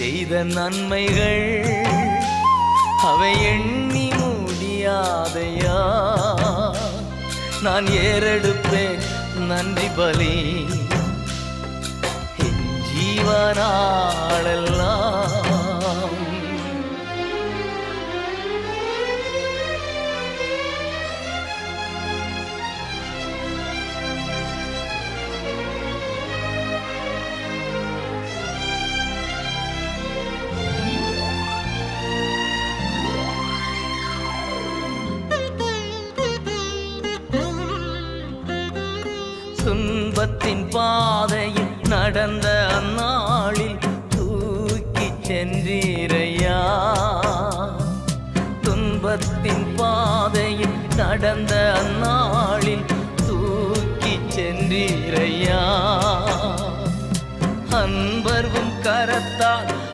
செய்த நன்மைகள் அவை எண்ணி முடியாதையா? நான் ஏறெடுப்பேன் நன்றி பலி. என் ஜீவனாளெல்லாம் துன்பத்தின் பாதையில் நடந்த அந்நாளில் தூக்கி சென்றீரையா? துன்பத்தின் பாதையில் நடந்த அந்நாளில் தூக்கி சென்றீரையா? அன்பர்வும் கரத்தால்